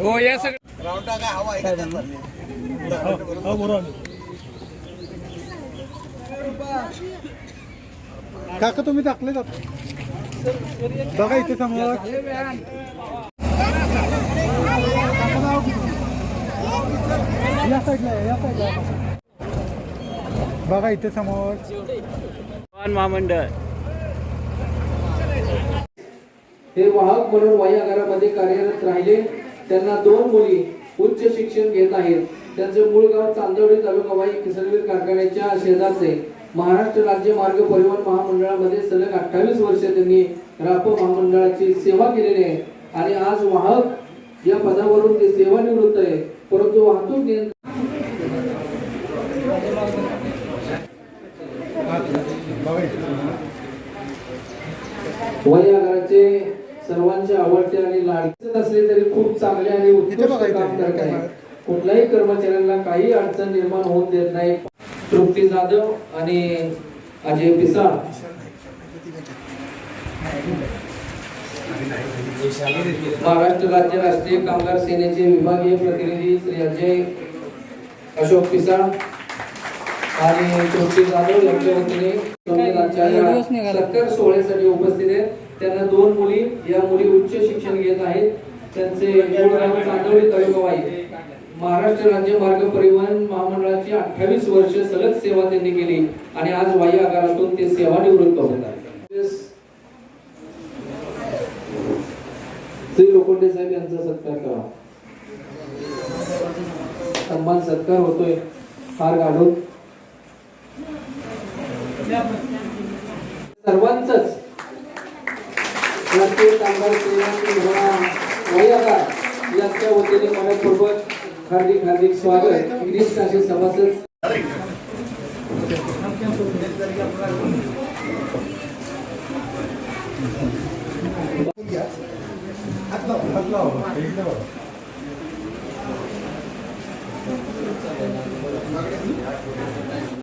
हो या सगळं काका तुम्ही टाकले जात बघा इथे समोर या साईडला आहे, या साईडला आहे. बघा इथे समोर. महामंडळ. हे वाहक म्हणून वायुआगारामध्ये कार्यरत राहिले. त्यांना दोन मुली उच्च शिक्षण घेत आहेत. त्यांचे मूळ गाव चांदवडी तालुका वाई किसनवीर कारखान्याच्या शेजारचे. महाराष्ट्र राज्य मार्ग परिवहन महामंडळामध्ये सलग अठ्ठावीस वर्ष त्यांनी राप महामंडळाची सेवा केलेली आहे. आणि आज वाहक या पदावरून ते सेवानिवृत्त आहे. परंतु वाहतूक नियंत्रण बघा इथे वय आगाराचे सर्वांचे आवडते आणि लाडके असले तरी खूप चांगले आणि उत्कृष्ट. काम करत आहे. कुठल्याही कर्मचाऱ्यांना काही अडचण निर्माण होऊन देत नाही. तृप्ती जाधव आणि अजय पिसाळ. महाराष्ट्र राज्य राष्ट्रीय कामगार सेनेचे विभागीय प्रतिनिधी श्री अजय अशोक पिसाळ आणि तृप्ती जाधव यांच्या वतीने संगीत सत्कार सोहळ्यासाठी उपस्थित आहेत. त्यांना दोन मुली या मुली उच्च शिक्षण घेत आहेत. त्यांचे चांदवडी तालुका वाई महाराष्ट्र राज्य मार्ग परिवहन महामंडळाची अठ्ठावीस वर्ष सलग सेवा त्यांनी केली आणि आज वायू आगारातून ते सेवानिवृत्त होत आहेत श्री लोखंडे साहेब यांचा सत्कार करा. सन्मान सत्कार होतोय. फार गाढून सर्वांच यांच्या वतीने मनपूर्वक हार्दिक हार्दिक स्वागत. गिरीश काशी सभासद. Thank you.